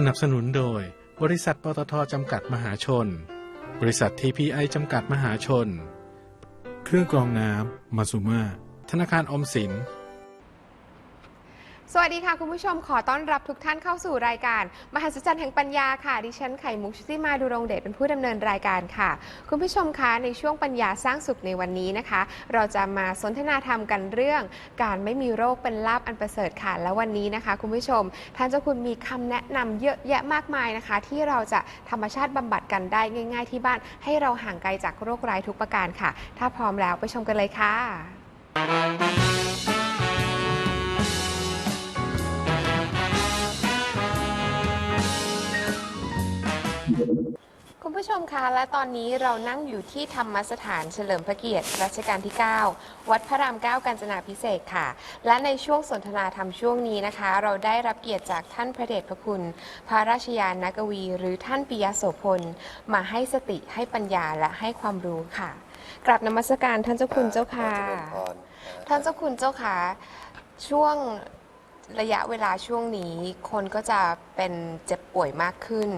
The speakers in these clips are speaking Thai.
สนับสนุนโดย บริษัทปตทจำกัดมหาชน บริษัททีพีไอจำกัดมหาชน เครื่องกรองน้ำมาซูมาธนาคารออมสิน สวัสดีค่ะ คุณผู้ชมขอต้อนรับทุกท่านเข้าสู่รายการ มหัศจรรย์แห่งปัญญาค่ะ ดิฉันไข่มุกชุติมาดูรงเดชเป็นผู้ดำเนินรายการค่ะ คุณผู้ชมคะในช่วงปัญญาสร้างสุขในวันนี้นะคะ เราจะมาสนทนาธรรมกันเรื่อง การไม่มีโรคเป็นลาบอันประเสริฐค่ะ และวันนี้นะคะ คุณผู้ชมท่านเจ้าคุณมีคำแนะนำเยอะแยะมากมายนะคะ ที่เราจะธรรมชาติบำบัดกันได้ง่าย ๆ ที่บ้านให้เราห่างไกลจากโรคร้ายทุกประการค่ะ ถ้าพร้อมแล้วไปชมกันเลยค่ะ คุณผู้ชมคะและตอนนี้เรานั่งอยู่ที่ธรรมสถานเฉลิมพระเกียรติรัชกาลที่ 9 วัดพระราม 9 กาญจนาพิเศษกค่ะ และในช่วงสนทนาธรรมช่วงนี้นะคะ เราได้รับเกียรติจากท่านพระเดชพระคุณ พระราชยานนกวี หรือท่านปิยโสพล มาให้สติให้ปัญญาและให้ความรู้ค่ะกราบนมัสการท่านเจ้าคุณเจ้าค่ะเจริญพรท่านเจ้าคุณเจ้าค่ะช่วง ระยะเวลาช่วงนี้คนก็จะเป็นเจ็บป่วยมากขึ้น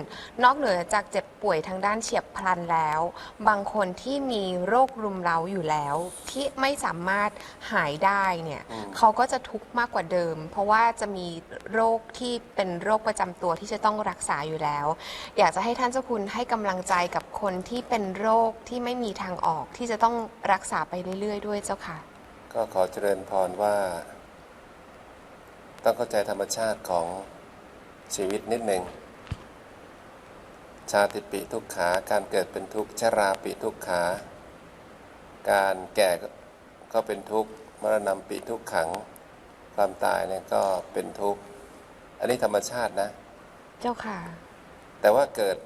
นอกเหนือจากเจ็บป่วยทางด้านเฉียบพลันแล้ว บางคนที่มีโรครุมเร้าอยู่แล้ว ที่ไม่สามารถหายได้เนี่ยอืม เขาก็จะทุกข์มากกว่าเดิม เพราะว่าจะมีโรคที่เป็นโรคประจำตัวที่จะต้องรักษาอยู่แล้ว อยากจะให้ท่านเจ้าคุณให้กำลังใจกับคนที่เป็นโรคที่ไม่มีทางออกที่จะต้องรักษาไปเรื่อยๆ ด้วยเจ้าค่ะ ก็ขอเจริญพรว่า ต้องเข้าใจธรรมชาติของชีวิตนิดหนึ่ง ชาติปิทุกขา การเกิดเป็นทุกข์ชราปิทุกขา การแก่ก็ก็เป็นทุกข์ มรณะปิทุกขัง ความตายเนี่ยก็เป็นทุกข์ อันนี้ธรรมชาตินะ เจ้าค่ะ แต่ว่าเกิด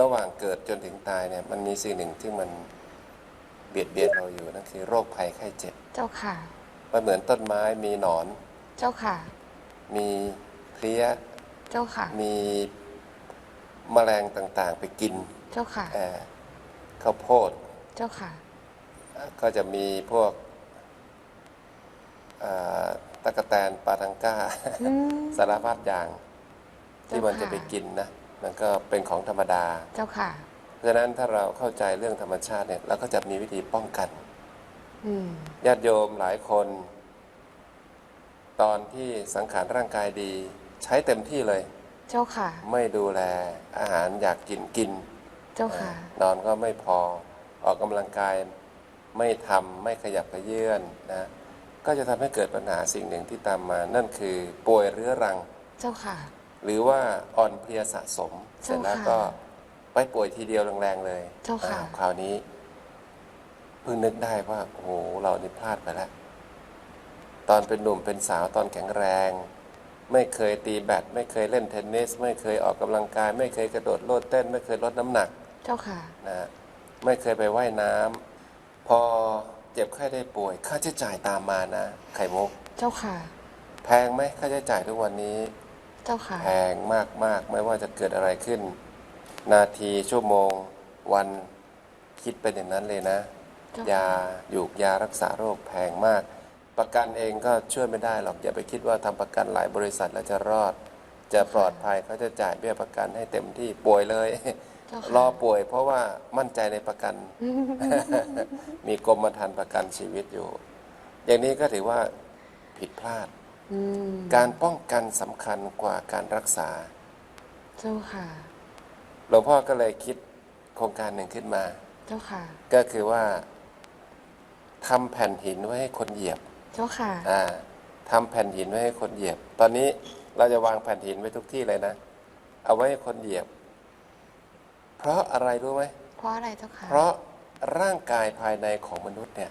ระหว่างเกิดจนถึงตายเนี่ยมันมีสิ่งหนึ่งที่มันเบียดเบียนเราอยู่นั่นคือโรคภัยไข้เจ็บ เจ้าค่ะ มันเหมือนต้นไม้มีหนอน เจ้าค่ะ มีเพลี้ย เจ้าค่ะ มีแมลงต่างๆ ไปกินเจ้าค่ะเอ่อข้าวโพดเจ้าค่ะก็จะมีพวกเอ่อตะกะแตนปลาทังก้า อืม สารพัดอย่าง ที่มันเจ้าค่ะ จะไปกินนะ มันก็เป็นของธรรมดา เจ้าค่ะ เพราะฉะนั้นถ้าเราเข้าใจเรื่องธรรมชาติเนี่ยเราก็จะมีวิธีป้องกัน อืม ญาติโยมหลายคน ตอนที่สังขารร่างกายดี ใช้เต็มที่เลย เจ้าค่ะ ไม่ดูแลอาหารอยากกินกิน เจ้าค่ะ นอนก็ไม่พอออกกำลังกายไม่ทำไม่ขยับกระเยื่อนนะก็จะทำให้เกิดปัญหาสิ่งหนึ่งที่ตามมา นั่นคือป่วยเรื้อรัง เจ้าค่ะ หรือว่าอ่อนเพลียสะสม เสร็จแล้วเจ้าค่ะก็ไปป่วยทีเดียวแรงๆเลย เจ้าค่ะอ้วคราวนี้เพิ่งนึกได้ว่าโอ้โหเรานี่พลาดไปแล้ว ตอนเป็นหนุ่มเป็นสาวตอนแข็งแรง ไม่เคยตีแบดไม่เคยเล่นเทนนิส ไม่เคยออกกำลังกาย ไม่เคยกระโดดโลดเต้น ไม่เคยลดน้ำหนักเจ้าค่ะนะฮะไม่เคยไปไว่ายน้ำพอเจ็บไข้ได้ป่วย ค่าใช้จ่ายตามมานะ ไข่มุก เจ้าค่ะ แพงไหมค่าใช้จ่ายทุกวันนี้ เจ้าค่ะ แพงมากมากๆไม่ว่าจะเกิดอะไรขึ้น นาทีชั่วโมง วันคิดเป็นอย่างนั้นเลยนะเจ้าค่ะยาหยูกยารักษาโรคแพงมาก ประกันเองก็ช่วยไม่ได้หรอกอย่าไปคิดว่าทำประกันหลายบริษัทแล้วจะรอด จะปลอดภัยเขาจะจ่ายเบี้ยประกันให้เต็มที่ป่วยเลยเจ้าค่ะรอป่วย เพราะว่ามั่นใจในประกัน มีกรมธรรม์ประกันชีวิตอยู่ อย่างนี้ก็ถือว่าผิดพลาดอืมการป้องกันสำคัญกว่าการรักษา เจ้าค่ะหลวงพ่อก็เลยคิดโครงการหนึ่งขึ้นมา เจ้าค่ะ ก็คือว่าทำแผ่นหินไว้ให้คนเหยียบ เจ้าค่ะ อ่าทำแผ่นหินไว้ให้คนเหยียบ ตอนนี้เราจะวางแผ่นหินไว้ทุกที่เลยนะ เอาไว้ให้คนเหยียบ เพราะอะไรรู้ไหม เพราะอะไรเจ้าค่ะ เพราะร่างกายภายในของมนุษย์เนี่ย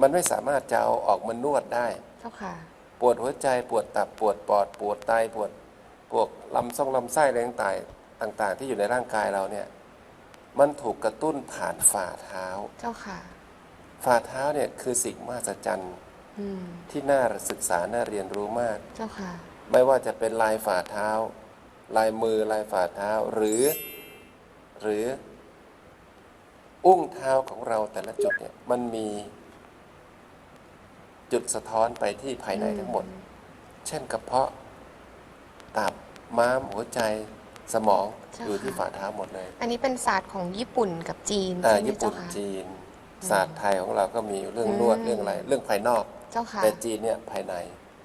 มันไม่สามารถจะเอาออกมานวดได้ เจ้าค่ะ ปวดหัวใจปวดตับปวดปอด ปวดไตปวดพวกลำซ่องลำไส้อะไรต่างๆต่าง ๆ ที่อยู่ในร่างกายเราเนี่ย มันถูกกระตุ้นผ่านฝ่าเท้า เจ้าค่ะ ฝ่าเท้าเนี่ยคือสิ่งมหัศจรรย์อืมที่น่าศึกษาน่าเรียนรู้มาก เจ้าค่ะ ไม่ว่าจะเป็นลายฝ่าเท้า ลายมือลายฝ่าเท้าหรือ หรือ อุ้งเท้าของเราแต่ละจุดเนี่ยมันมีจุดสะท้อนไปที่ภายในทั้งหมด เช่นกระเพาะ ตับ ม้าม หัวใจ สมองเจ้าอยู่ที่ค่ะฝ่าเท้าหมดเลย อันนี้เป็นศาสตร์ของญี่ปุ่นกับจีนอ่าใช่ไหมญี่เจ้าปุ่นค่ะจีน ศาสตร์ไทยของเราก็มีเรื่องอืมนวดเรื่องอะไร เรื่องภายนอก เจ้าค่ะ แต่จีนเนี่ยภายใน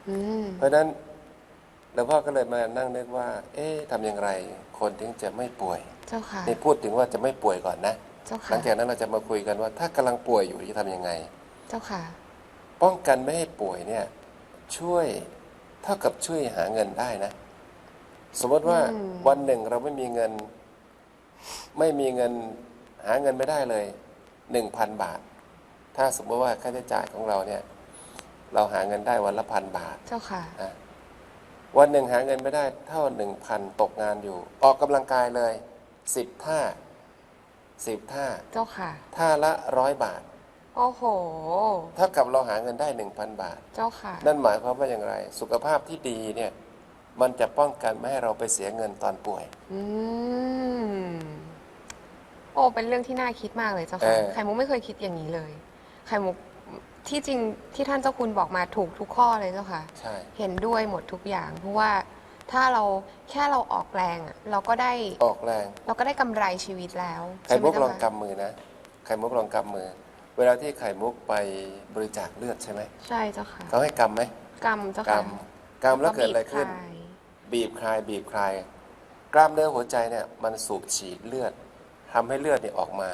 อืม เพราะฉะนั้นหลวงพ่อก็เลยมานั่งนึกว่า เอ๊ะทำอย่างไร คนถึงจะไม่ป่วย เจ้าค่ะ นี่พูดถึงว่าจะไม่ป่วยก่อนนะ เจ้าหค่ะ ลังจากนั้นเราจะมาคุยกันว่า ถ้ากำลังป่วยอยู่จะทำยังไง เจ้าค่ะ ป้องกันไม่ให้ป่วยเนี่ยช่วยเท่ากับช่วยหาเงินได้นะ สมมติว่าอืม วันหนึ่งเราไม่มีเงิน ไม่มีเงินหาเงินไม่ได้เลย หนึ่งพันบาท ถ้าสมมติว่าค่าใช้จ่ายของเราเนี่ย เราหาเงินได้วันละพันบาทเจ้าค่ะนะวันหนึ่งหาเงินไม่ได้เท่าหนึ่งพันตกงานอยู่ ออกกำลังกายเลยสิบท่าสิบท่าเจ้าค่ะ ท่าละร้อยบาท โอ้โห เท่ากับเราหาเงินได้หนึ่งพันบาท เจ้าค่ะ นั่นหมายความว่าอย่างไร สุขภาพที่ดีเนี่ย มันจะป้องกันไม่ให้เราไปเสียเงินตอนป่วย อืม โอ้เป็นเรื่องที่น่าคิดมากเลยเจ้าค่ะเออ ไข่มุกไม่เคยคิดอย่างนี้เลย ไข่มุกที่จริงที่ท่านเจ้าคุณบอกมาถูกทุกข้อเลยเจ้าค่ะ ใช่ เห็นด้วยหมดทุกอย่างเพราะว่าถ้าเราแค่เราออกแรงอะเราก็ได้ออกแรง เราก็ได้กำไรชีวิตแล้วไข่มุกใช่หลองเจ้าค่ะกำมือนะ ไข่มุกลองกำมือ เวลาที่ไข่มุกไปบริจาคเลือดใช่ไหม ใช่เจ้าค่ะเขาให้กำไหมกำเจ้ากค่ะำกำแล้วเกิดอะไรขึ้นบีบคลายบีบคลายบีบคลาย กล้ามเนื้อหัวใจเนี่ยมันสูบฉีดเลือด ทำให้เลือดเนี่ยออกมา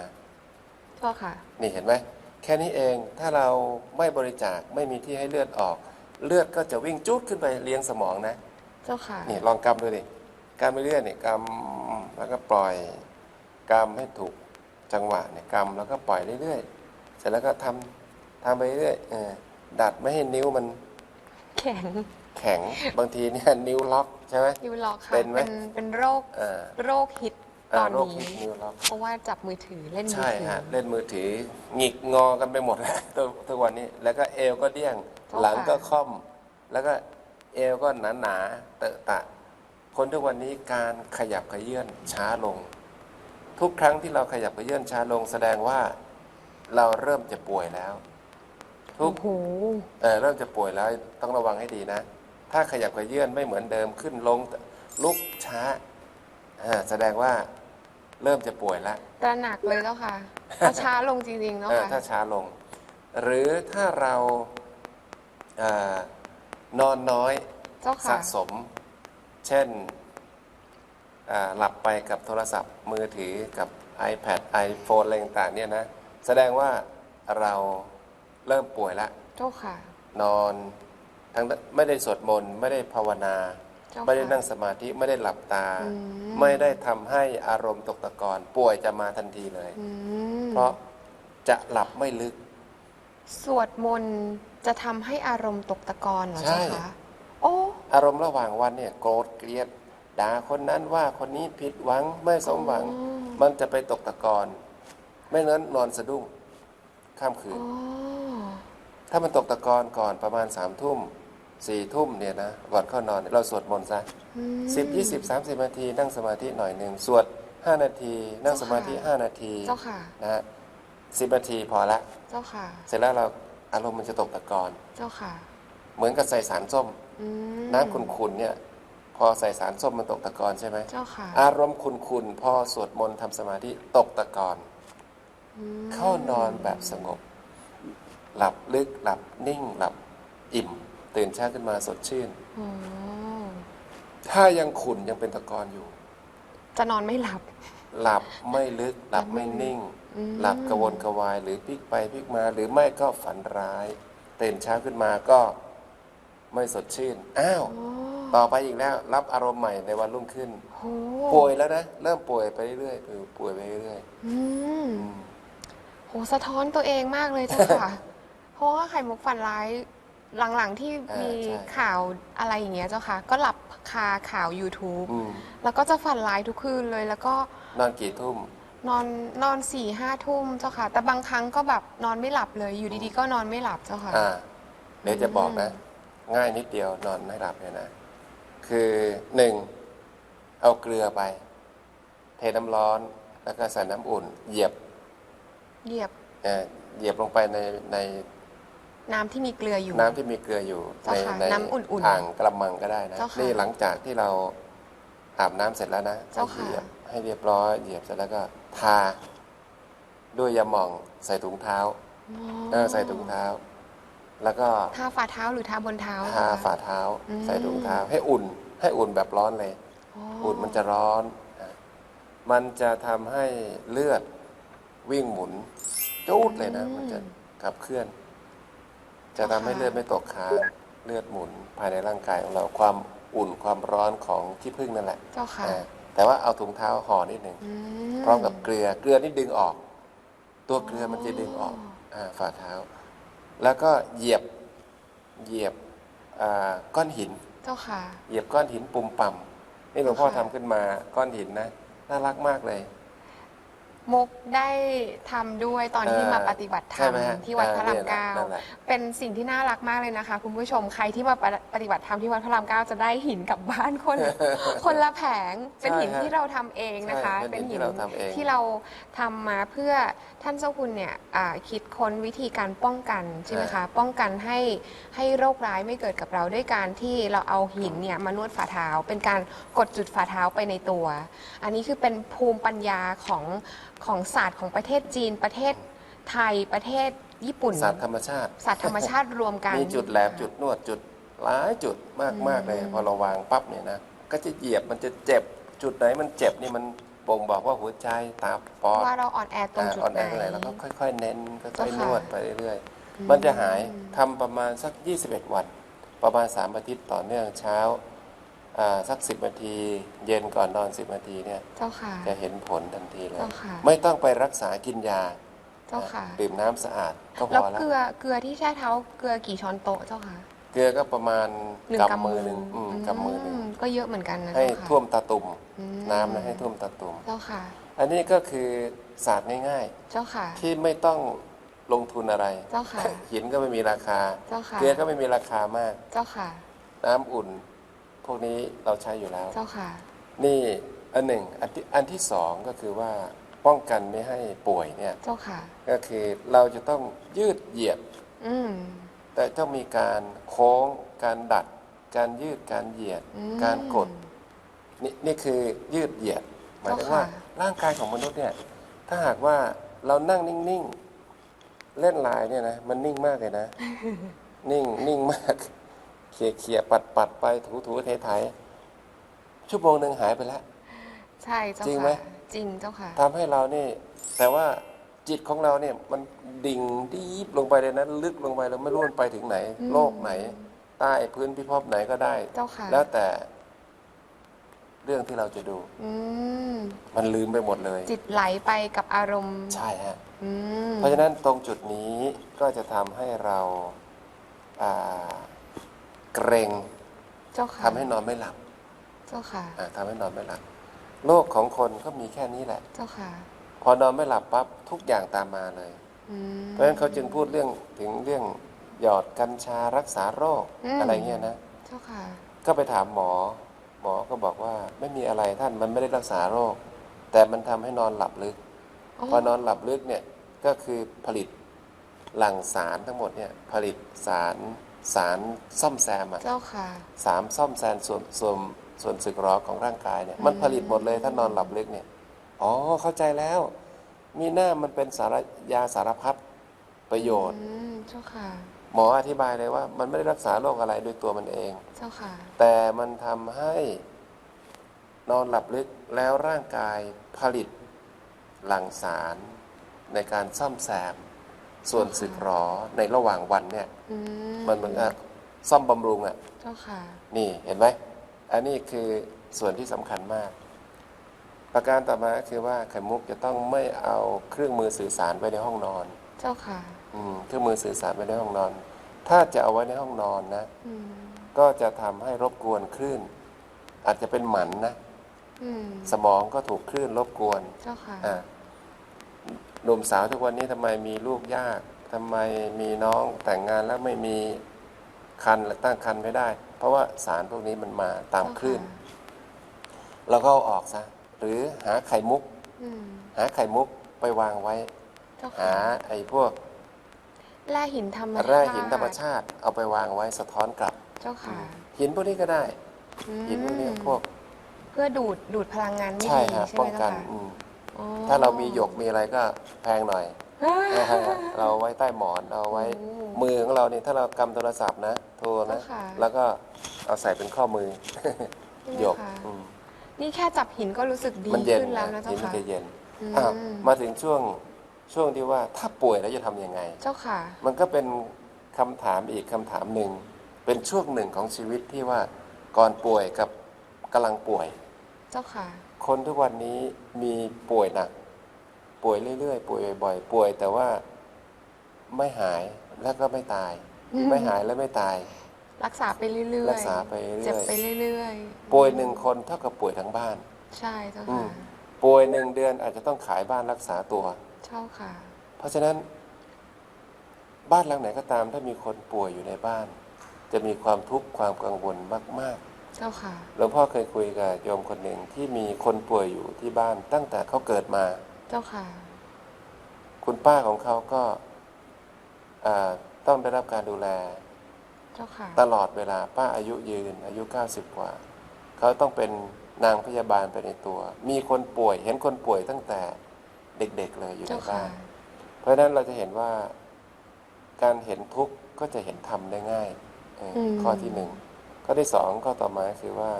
เจ้าค่ะ นี่เห็นไหมแค่นี้เองถ้าเราไม่บริจาคไม่มีที่ให้เลือดออก เลือดก็จะวิ่งจุดขึ้นไปเลี้ยงสมองนะเจ้าค่ะ นี่ลองกำดูดิกำไปเรื่อยเนี่ยกำแล้วก็ปล่อยกำให้ถูกจังหวะเนี่ยกำแล้วก็ปล่อยเรื่อยๆเสร็จแล้วก็ทำทำไปเรื่อยเออดัดไม่ให้นิ้วมันแข็งแข็งบางทีเนี่ยนิ้วล็อกใช่ไหม นิ้วล็อกค่ะ เป็นไหม เป็นโรคอ่าโรคฮิต ตอ่าอนโรคนี้ นิ้วล็อกเพราะว่าจับมือถือเล่นมือใช่ถือ ฮะเล่นมือถือหงิกงอกันไปหมดแล้วตัวทุกวันนี้ แล้วก็เอวก็เดี้ยงเจ้าค่ะ หลังก็ค่อม แล้วก็เอวก็หนาหนาๆเตอะตะ คนทุกวันนี้การขยับขยื่นช้าลง ทุกครั้งที่เราขยับขยื่นช้าลง แสดงว่าเราเริ่มจะป่วยแล้ว ทุก โอ้โหเออเริ่มจะป่วยแล้วต้องระวังให้ดีนะ ถ้าขยับขยื่นไม่เหมือนเดิมขึ้นลงลุกช้าอ่าแสดงว่า เริ่มจะป่วยแล้วตระหนักเลยเจ้าค่ะก็ช้าลงจริงๆเนาะเออค่ะ ถ้าช้าลง หรือถ้าเราเออนอนน้อย เจ้าสะค่ะ สม เช่นอ่าหลับไปกับโทรศัพท์มือถือกับ iPad iPhone อะไรต่างๆเนี่ยนะ แสดงว่าเราเริ่มป่วยแล้ว เจ้าค่ะ นอนทั้งไม่ได้สวดมนต์ ไม่ได้ภาวนา เจ้าค่ะไม่ได้นั่งสมาธิไม่ได้หลับตา อืม ไม่ได้ทำให้อารมณ์ตกตะกอนป่วยจะมาทันทีเลย อืมเพราะจะหลับไม่ลึก สวดมนต์จะทำให้อารมณ์ตกตะกอนเหรอใช่ เจ้าคะโอ้อารมณ์ระหว่างวันเนี่ยโกรธเกลียดด่าคนนั้นว่าคนนี้ผิดหวังไม่สมหวัง มันจะไปตกตะกอนไม่นั้นนอนสะดุ้งข้ามคืน อ๋อถ้ามันตกตะกอนก่อนประมาณสามทุ่ม สี่ทุ่มเนี่ยนะก่อนเข้านอนเราสวดมนต์ซะอืมสิบยี่สิบสามสิบนาทีนั่งสมาธิหน่อยหนึ่งสวดห้านาที นั่งสมาธิเจ้าค่ะห้านาทีเจ้าค่ะนะฮะสิบนาทีพอละเจ้าค่ะ เสร็จแล้วเราอารมณ์มันจะตกตะกอนเจ้าค่ะ เหมือนกับใส่สารส้มอืมน้ำขุ่นๆเนี่ยพอใส่สารส้มมันตกตะกอนใช่ไหมเจ้าค่ะ อารมณ์ขุ่นๆพอสวดมนต์ทำสมาธิตกตะกอนอืมเข้านอนแบบสงบ หลับลึกหลับนิ่งหลับอิ่ม ตื่นเช้าขึ้นมาสดชื่นโอ้ถ้ายังขุ่นยังเป็นตะกอนอยู่ จะนอนไม่หลับ หลับไม่ลึก หลับไม่นิ่ง อืม หลับกระวนกระวายหรือพลิกไปพลิกมาหรือไม่ก็ฝันร้ายตื่นเช้าขึ้นมาก็ไม่สดชื่น อ้าว โอ้ต่อไปอีกแล้ว รับอารมณ์ใหม่ในวันรุ่งขึ้น โหป่วยแล้วนะ เริ่มป่วยไปเรื่อยๆป่วยไปเรื่อยอืมๆอืม โหสะท้อนตัวเองมากเลยเจ้าค่ะ เพราะว่าไข่มุกฝันร้าย หลังๆที่อ่ามีใช่ ข่าวอะไรอย่างเงี้ยเจ้าค่ะ ก็หลับคาข่าว YouTube อืมแล้วก็จะฝันร้ายทุกคืนเลย แล้วก็นอนกี่ทุ่ม นอนนอนสี่ห้าทุ่มเจ้าค่ะ แต่บางครั้งก็แบบนอนไม่หลับเลยอยู่ดีๆ ก็นอนไม่หลับเจ้าค่ะ อ่าเดี๋ยวจะบอกนะ ง่ายนิดเดียวนอนให้หลับเนี่ยนะ คือหนึ่งเอาเกลือไป เทน้ำร้อนแล้วก็ใส่น้ำอุ่น เหยียบเหยียบ เอ่อเหยียบลงไปในใน น้ำที่มีเกลืออยู่ น้ำที่มีเกลืออยู่เจ้าในค่ะในน้ำอุ่นๆอ่างกระมังก็ได้นะเจ้าค่ะนี่หลังจากที่เราอาบน้ำเสร็จแล้วนะเจ้าให้ค่ะเหยียบให้เรียบร้อยเหยียบเสร็จแล้วก็ทา ด้วยยาหม่องใส่ถุงเท้าเออใส่ถุงเท้า แล้วก็ทาฝ่าเท้าหรือทาบนเท้าทาคะฝ่าเท้าอืมใส่ถุงเท้า ให้อุ่น ให้อุ่นแบบร้อนเลยอ๋ออุ่นมันจะร้อนอะมันจะทำให้เลือดวิ่งหมุนจูดเลยนะ มันจะขับเคลื่อน จะทำให้เลือดไม่ตกค้างเลือดหมุนภายในร่างกายของเราความอุ่นความร้อนของขี้ผึ้งนั่นแหละเจ้าค่ะ อ่าแต่ว่าเอาถุงเท้าห่อนิดหนึ่งอืพร้อมกับเกลือเกลือนี่ดึงออก ตัวเกลือมันจะดึงออกอ่าฝ่าเท้า แล้วก็เหยียบเหยียบอ่าก้อนหิน เจ้าค่ะ เหยียบก้อนหินปุ่มป่ำนี่หลวงพ่อค่ะ ทำขึ้นมาก้อนหินนะน่ารักมากเลย มกได้ทำด้วยตอนที่เออมาปฏิบัติธรใช่รมไหมฮะที่วัดพระรามเออเนี่ยเก้านั่นแหละ เป็นสิ่งที่น่ารักมากเลยนะคะ คุณผู้ชมใครที่มาปฏิบัติธรรมที่วัดพระรามเก้าจะได้หินกลับบ้านคน คนละแผงเป็นหินใช่ฮะที่เราทำเองนะคะ ใช่เป็นหินที่เราทำเอง ที่เราทำมาเพื่อท่านเจ้าคุณเนี่ยอ่าคิดค้นวิธีการป้องกันใช่ไหมคะป้องกันให้ให้โรคร้ายไม่เกิดกับเราด้วยการที่เราเอาหินเนี่ยมานวดฝ่าเท้า เป็นการกดจุดฝ่าเท้าไปในตัว อันนี้คือเป็นภูมิปัญญาของ ของศาสตร์ของประเทศจีน ประเทศไทยประเทศญี่ปุ่นศาสตร์ธรรมชาติศาสตร์ธรรมชาติรวมกันมีจุดแหลมจุดนวดจุดหลายจุดมากมากๆเลยพอเราวางปั๊บเนี่ยนะก็จะเหยียบมันจะเจ็บจุดไหนมันเจ็บนี่มันบ่งบอกว่าหัวใจตาปอดว่าเราอ่อนแอตรงอ่าจุดอ่อนไหแอนตรงไหนเราก็ค่อย ๆ เน้นค่เจ้าอยๆนค่ะวดไปเรื่อยๆมันจะหายทำประมาณสัก 21 วัน ประมาณ3อาทิตย์ต่อเนื่องเช้า อ่าสัก10นาที เย็นก่อนนอน10นาทีเนี่ยเจ้าค่ะ จะเห็นผลทันทีเลย เจ้าค่ะ ไม่ต้องไปรักษากินยาเจ้าค่ะ ดื่มน้ำสะอาดก็พแล้วอแล้วเกลือเกลือที่แช่เท้าเกลือกี่ช้อนโต๊ะเจ้าค่ะเกลือก็ประมาณหนึ่งกำกำมืมืออหนึ่งอืมอืมกำมือหนึ่งก็เยอะเหมือนกันนะให้เจ้าค่ะท่วมตาตุ่มอืมน้ำนะให้ท่วมตาตุ่มเจ้าค่ะ อันนี้ก็คือศาสตร์ง่ายเจ้าค่ะ ๆ ที่ไม่ต้องลงทุนอะไร เจ้าค่ะ หินก็ไม่มีราคา เจ้าค่ะ เกลือก็ไม่มีราคามาก เจ้าค่ะ น้ำอุ่น พวกนี้เราใช้อยู่แล้ว เจ้าค่ะ นี่อันหนึ่งอันที่อันที่สองก็คือว่าป้องกันไม่ให้ป่วยเนี่ยเจ้าค่ะ ก็คือเราจะต้องยืดเหยียด อืม แต่ต้องมีการโค้ง การดัด การยืดการเหยียด อืม การกดนี่นี่คือยืดเหยียดหมายถึงเจ้าค่ะว่า ร่างกายของมนุษย์เนี่ยถ้าหากว่าเรานั่งนิ่งๆ เล่นไลายเนี่ยนะมันนิ่งมากเลยนะ นิ่งนิ่งมาก เขี่ยเขี่ยปัดปัดไปถูถูไถไถชั่วโมงหนึ่งหายไปแล้ว ใช่เจ้าจริงไหมค่ะจริงเจ้าค่ะ ทำให้เรานี่ แต่ว่าจิตของเราเนี่ยมันดิ่งดีบลงไปเลยนะลึกลงไปเราไม่รู้มันไปถึงไหน อืม โลกไหน ใต้พื้นพิภพไหนก็ได้ เจ้าค่ะแล้วแต่ เรื่องที่เราจะดู อืมมันลืมไปหมดเลย จิตไหลไปกับอารมณ์ใช่ฮะ อืมเพราะฉะนั้นตรงจุดนี้ก็จะทำให้เราอ่า เกรงเจ้าค่ะทำให้นอนไม่หลับเจ้าค่ะ อ่าทำให้นอนไม่หลับโลกของคนก็มีแค่นี้แหละ เจ้าค่ะพอนอนไม่หลับปั๊บทุกอย่างตามมาเลย อืมเพราะฉะนั้นเขาจึงพูดเรื่องถึงเรื่องหยอดกัญชารักษาโรคอืมอะไรเงี้ยนะ เจ้าค่ะ ก็ไปถามหมอ หมอก็บอกว่าไม่มีอะไรท่านมันไม่ได้รักษาโรค แต่มันทำให้นอนหลับลึก อ๋อ พอนอนหลับลึกเนี่ยก็คือผลิตหลั่งสารทั้งหมดเนี่ยผลิตสาร สารซ่อมแซมอะเจ้าค่ะ สารซ่อมแซมส่วนส่วนส่วนสึกหรอของร่างกายเนี่ย มันผลิตหมดเลยถ้านอนหลับลึกเนี่ย อ๋อเข้าใจแล้ว มีหน้ามันเป็นสารยาสารพัดประโยชน์อืมเจ้าค่ะ หมออธิบายเลยว่า มันไม่ได้รักษาโรคอะไรด้วยตัวมันเอง เจ้าค่ะ แต่มันทำให้นอนหลับลึกแล้วร่างกายผลิตหลั่งสารในการซ่อมแซม ส่วนสึกหรอในระหว่างวันเนี่ย อืมมันเหมือนกับซ่อมบำรุงอะ่ะ เจ้าค่ะ นี่เห็นไหม อันนี้คือส่วนที่สำคัญมาก ประการต่อมาก็คือว่าไข่มุกจะต้องไม่เอาเครื่องมือสื่อสารไว้ในห้องนอน เจ้าค่ะ อืมเครื่องมือสื่อสารไว้ในห้องนอน ถ้าจะเอาไว้ในห้องนอนนะ อืมก็จะทำให้รบกวนคลื่น อาจจะเป็นหมันนะ อืมสมองก็ถูกคลื่นรบกวน เจ้าค่ะ อะ หนุ่มสาวทุกวันนี้ทำไมมีลูกยากทำไมมีน้องแต่งงานแล้วไม่มีคันและตั้งคันไม่ได้ เพราะว่าสารพวกนี้มันมาตามคลื่นเราก็เอาออกซะหรือหาไข่มุกอืมหาไข่มุกไปวางไว้เจ้าหาค่ะไอ้พวกแร่หินธรรมชาติแร่หินธรรมชาติเอาไปวางไว้สะท้อนกลับ เจ้าค่ะหินพวกนี้ก็ได้อืมหินพวกนี้พวก เพื่อดูดดูดพลังงานไม่ใช่ดีฮะใช่ป้ไหอมงเจ้ากันค่ะ อืมอ๋อถ้าเรามีหยกมีอะไรก็แพงหน่อยเราไว้ใต้หมอนเอาไว้โอ้ มือของเราเนี่ยถ้าเรากำโทรศัพท์นะโทรนะเจ้าค่ะแล้วก็เอาใส่เป็นข้อมือใช่ไหมหยกคะอืมนี่แค่จับหินก็รู้สึกดีมันเย็นขึ้นแล้วนะนะเจ้าหินมันค่ะจะเย็นอืมอ้าวมาถึงช่วงช่วงที่ว่าถ้าป่วยแล้วจะทำยังไง เจ้าค่ะ มันก็เป็นคำถามอีกคำถามหนึ่ง เป็นช่วงหนึ่งของชีวิตที่ว่าก่อนป่วยกับกำลังป่วย เจ้าค่ะ คนทุกวันนี้มีป่วยหนัก ป่วยเรื่อยๆ ป่วยบ่อยๆ ป่วยแต่ว่าไม่หายแล้วก็ไม่ตายอืมไม่หายและไม่ตาย รักษาไปเรื่อยๆรักษาไปเรื่อยๆเจ็บไปเรื่อยๆ ป่วยหนึ่งคนเท่ากับป่วยทั้งบ้าน ใช่เจ้าอืค่ะมป่วยหนึ่งเดือนอาจจะต้องขายบ้านรักษาตัวเจ้าค่ะ เพราะฉะนั้น บ้านหลังไหนก็ตามถ้ามีคนป่วยอยู่ในบ้าน จะมีความทุกข์ความกังวลมาก ๆ เจ้าค่ะหลวงพ่อเคยคุยกับโยมคนหนึ่งที่มีคนป่วยอยู่ที่บ้านตั้งแต่เขาเกิดมา เจ้าค่ะ คุณป้าของเขาก็อ่าต้องได้รับการดูแล เจ้าค่ะ ตลอดเวลาป้าอายุยืน อายุ 90 กว่า เขาต้องเป็นนางพยาบาลไปในตัว มีคนป่วยเห็นคนป่วยตั้งแต่เด็กๆเลยอยู่ในเจ้าค่ะบ้านเพราะฉะนั้นเราจะเห็นว่าการเห็นทุกข์ก็จะเห็นธรรมได้ง่ายเอออมข้อที่หนึ่ง ข้อที่สองข้อต่อมาคือว่า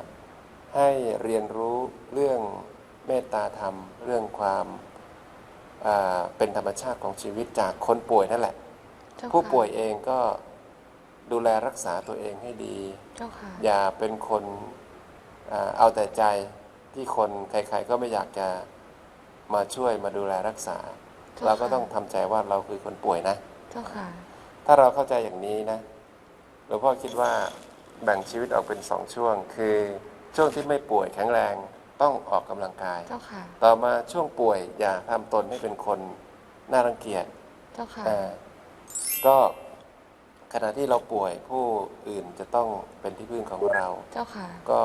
ให้เรียนรู้เรื่องเมตตาธรรม เรื่องความอ่าเป็นธรรมชาติของชีวิตจากคนป่วยนั่นแหละเจ้าค่ะผู้ป่วยเองก็ดูแลรักษาตัวเองให้ดีเจ้าค่ะอย่าเป็นคนอ่าเอาแต่ใจที่คนใครๆก็ไม่อยากจะมาช่วยมาดูแลรักษาเจ้าเราก็ค่ะต้องทำใจว่าเราคือคนป่วยนะเจ้าค่ะถ้าเราเข้าใจอย่างนี้นะหลวงพ่อคิดว่า แบ่งชีวิตออกเป็นสองช่วง คือช่วงที่ไม่ป่วยแข็งแรงต้องออกกำลังกาย เจ้าค่ะ ต่อมาช่วงป่วยอย่าทำตนให้เป็นคนน่ารังเกียจเจ้าค่ะ อ่าก็ขณะที่เราป่วยผู้อื่นจะต้องเป็นที่พึ่งของเรา เจ้าค่ะ ก็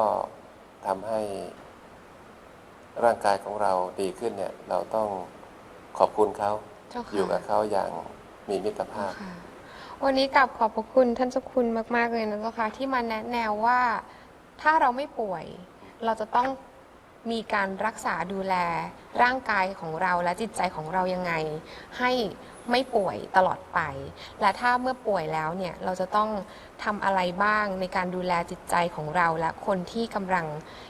ทำให้ร่างกายของเราดีขึ้นเนี่ย เราต้องขอบคุณเขาเจ้าค่ะอยู่กับเขาอย่างมีมิตรภาพค่ะ วันนี้กลับขอบพระคุณท่านเจ้าคุณมาก ๆ เลยนะเจ้าค่ะที่มาแนะแนวว่าถ้าเราไม่ป่วย เราจะต้องมีการรักษาดูแลร่างกายของเราและจิตใจของเรายังไง ให้ไม่ป่วยตลอดไป และถ้าเมื่อป่วยแล้วเนี่ยเราจะต้องทำอะไรบ้างในการดูแลจิตใจของเรา และคนที่กำลัง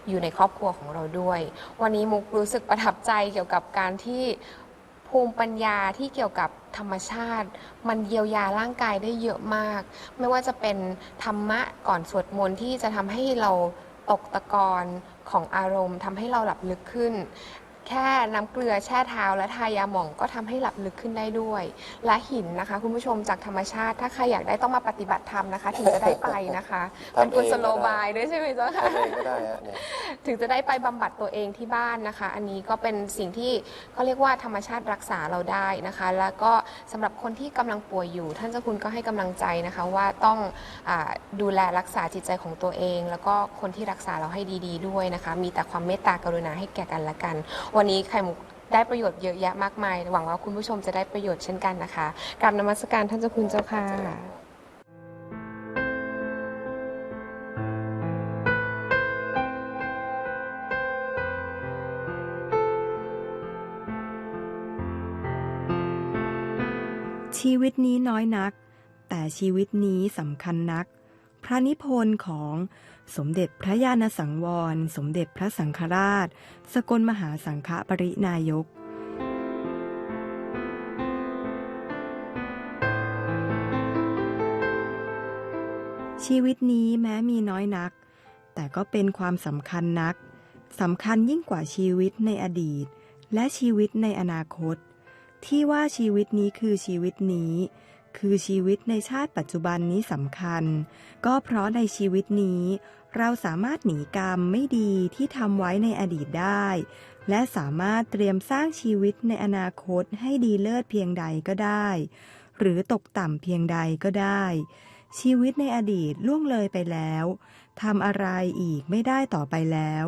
อยู่ในครอบครัวของเราด้วย วันนี้มุกรู้สึกประทับใจเกี่ยวกับการที่ ภูมิปัญญาที่เกี่ยวกับธรรมชาติ มันเยียวยาร่างกายได้เยอะมาก ไม่ว่าจะเป็นธรรมะก่อนสวดมนต์ที่จะทำให้เราตกตะกอนของอารมณ์ทำให้เราหลับลึกขึ้น แค่น้ำเกลือแช่เท้าและทายาหม่องก็ทำให้หลับลึกขึ้นได้ด้วย และหินนะคะ คุณผู้ชมจากธรรมชาติ ถ้าใครอยากได้ต้องมาปฏิบัติธรรมนะคะ ถึงจะได้ไปนะคะทำเป็นกุเองศก็โลได้บายด้วยใช่ไหมเจ้าค่ะ ทำเองก็ได้ฮะเนี่ย ถึงจะได้ไปบำบัดตัวเองที่บ้านนะคะ อันนี้ก็เป็นสิ่งที่เขาเรียกว่าธรรมชาติรักษาเราได้นะคะ แล้วก็สำหรับคนที่กำลังป่วยอยู่ ท่านเจ้าคุณก็ให้กำลังใจนะคะว่าต้องอาดูแลรักษาจิตใจของตัวเอง แล้วก็คนที่รักษาเราให้ดี ๆ ด้วยนะคะ มีแต่ความเมตตากรุณาให้แก่กันและกันวันนี้ไข่มุกได้ประโยชน์เยอะแยะมากมาย หวังว่าคุณผู้ชมจะได้ประโยชน์เช่นกันนะคะกราบนมัสการท่านเจ้าคุณเจ้าค่ะ ชีวิตนี้น้อยนัก แต่ชีวิตนี้สำคัญนัก พระนิพนธ์ของ สมเด็จพระญาณสังวร สมเด็จพระสังฆราช สกลมหาสังฆปรินายกชีวิตนี้แม้มีน้อยนัก แต่ก็เป็นความสำคัญนักสำคัญยิ่งกว่าชีวิตในอดีต และชีวิตในอนาคต ที่ว่าชีวิตนี้คือชีวิตนี้ คือชีวิตในชาติปัจจุบันนี้สำคัญ ก็เพราะในชีวิตนี้ เราสามารถหนีกรรมไม่ดีที่ทำไว้ในอดีตได้ และสามารถเตรียมสร้างชีวิตในอนาคตให้ดีเลิศเพียงใดก็ได้ หรือตกต่ำเพียงใดก็ได้ ชีวิตในอดีตล่วงเลยไปแล้วทำอะไรอีกไม่ได้ต่อไปแล้ว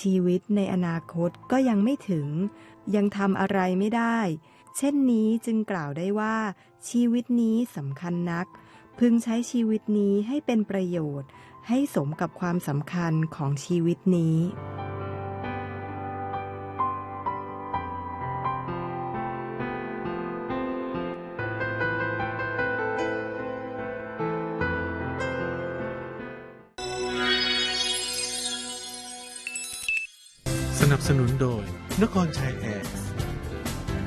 ชีวิตในอนาคตก็ยังไม่ถึง ยังทำอะไรไม่ได้ เช่นนี้จึงกล่าวได้ว่า ชีวิตนี้สำคัญนัก พึงใช้ชีวิตนี้ให้เป็นประโยชน์ ให้สมกับความสำคัญของชีวิตนี้ สนับสนุนโดย นครชัยแอร์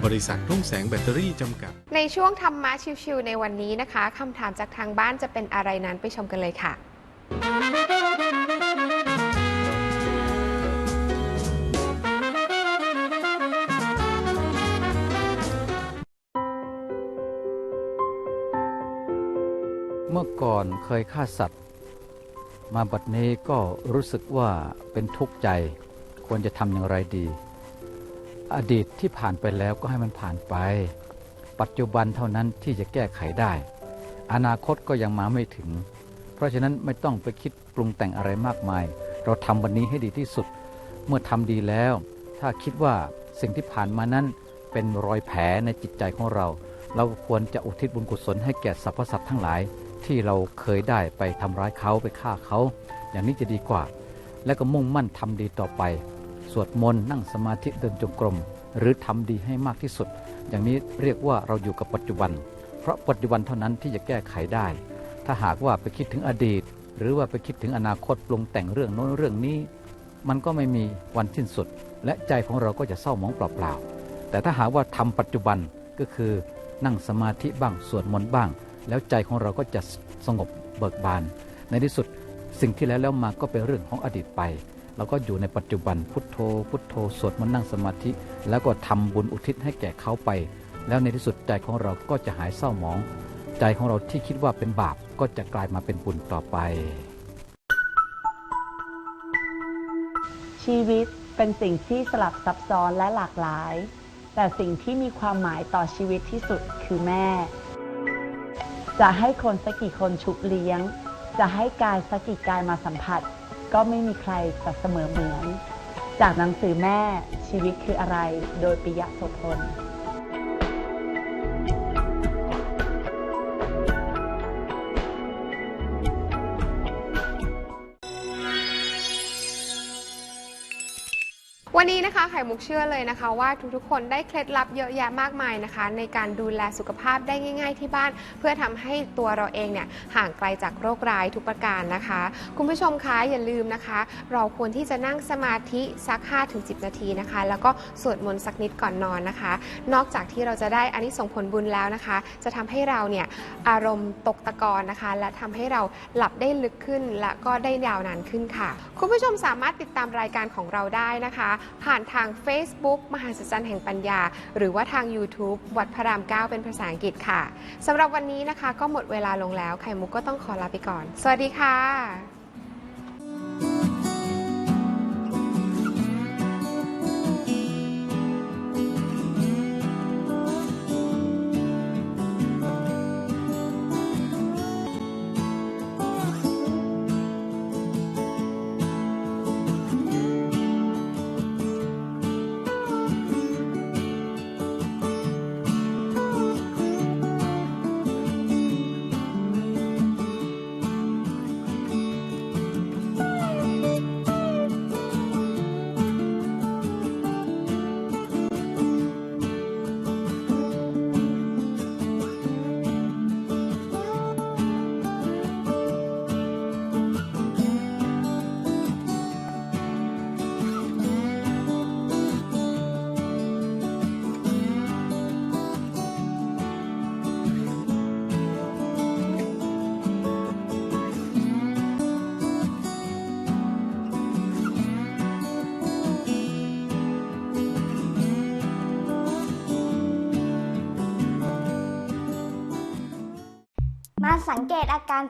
บริษัทรุ่งแสงแบตเตอรี่จำกัด ในช่วงธรรมะชิวๆในวันนี้นะคะคำถามจากทางบ้านจะเป็นอะไรนั้นไปชมกันเลยค่ะ เมื่อก่อนเคยฆ่าสัตว์ มาบัดนี้ก็รู้สึกว่าเป็นทุกข์ใจ ควรจะทำอย่างไรดี อดีตที่ผ่านไปแล้วก็ให้มันผ่านไป ปัจจุบันเท่านั้นที่จะแก้ไขได้ อนาคตก็ยังมาไม่ถึง ราะฉะนั้นไม่ต้องไปคิดปรุงแต่งอะไรมากมาย เราทำวันนี้ให้ดีที่สุด เมื่อทำดีแล้ว ถ้าคิดว่าสิ่งที่ผ่านมานั้นเป็นรอยแผลในจิตใจของเรา เราควรจะอุทิศบุญกุศลให้แก่สรรพสัตว์ทั้งหลาย ที่เราเคยได้ไปทำร้ายเขาไปฆ่าเขา อย่างนี้จะดีกว่า และก็มุ่งมั่นทำดีต่อไป สวดมนต์นั่งสมาธิเดินจงกรม หรือทำดีให้มากที่สุด อย่างนี้เรียกว่าเราอยู่กับปัจจุบัน เพราะปัจจุบันเท่านั้นที่จะแก้ไขได้ ถ้าหากว่าไปคิดถึงอดีต หรือว่าไปคิดถึงอนาคตปรุงแต่งเรื่องโน้นเรื่องนี้ มันก็ไม่มีวันสิ้นสุด และใจของเราก็จะเศร้าหมองเปล่าๆแต่ถ้าหากว่าทำปัจจุบันก็คือนั่งสมาธิบ้างสวดมนต์บ้าง แล้วใจของเราก็จะสงบเบิกบาน ในที่สุดสิ่งที่แล้วแล้วมาก็เป็นเรื่องของอดีตไปเราก็อยู่ในปัจจุบันพุทโธ พุทโธสวดมนต์นั่งสมาธิ แล้วก็ทำบุญอุทิศให้แก่เขาไป แล้วในที่สุดใจของเราก็จะหายเศร้าหมอง ใจของเราที่คิดว่าเป็นบาปก็จะกลายมาเป็นบุญต่อไป ชีวิตเป็นสิ่งที่สลับซับซ้อนและหลากหลาย แต่สิ่งที่มีความหมายต่อชีวิตที่สุดคือแม่ จะให้คนสักกี่คนชุบเลี้ยง จะให้กายสักกี่กายมาสัมผัส ก็ไม่มีใครจะเสมอเหมือน จากหนังสือแม่ชีวิตคืออะไร โดยปิยะโสพล วันนี้นะคะไข่มุกเชื่อเลยนะคะ ว่าทุกๆคนได้เคล็ดลับเยอะแยะมากมายนะคะ ในการดูแลสุขภาพได้ง่าย ๆ ที่บ้าน เพื่อทำให้ตัวเราเองเนี่ยห่างไกลจากโรคร้ายทุกประการนะคะ คุณผู้ชมคะอย่าลืมนะคะ เราควรที่จะนั่งสมาธิสัก 5-10 นาทีนะคะ แล้วก็สวดมนต์สักนิดก่อนนอนนะคะ นอกจากที่เราจะได้อานิสงส์ผลบุญแล้วนะคะ จะทำให้เราเนี่ยอารมณ์ตกตะกอนนะคะ และทำให้เราหลับได้ลึกขึ้นและก็ได้ยาวนานขึ้นค่ะ คุณผู้ชมสามารถติดตามรายการของเราได้นะคะผ่านทาง Facebook มหาสัจจรรย์แห่งปัญญา หรือว่าทาง YouTube วัดพระราม 9 เป็นภาษาอังกฤษค่ะสำหรับวันนี้นะคะ ก็หมดเวลาลงแล้วไข่มุกก็ต้องขอลาไปก่อน สวัสดีค่ะ สังเกตอาการ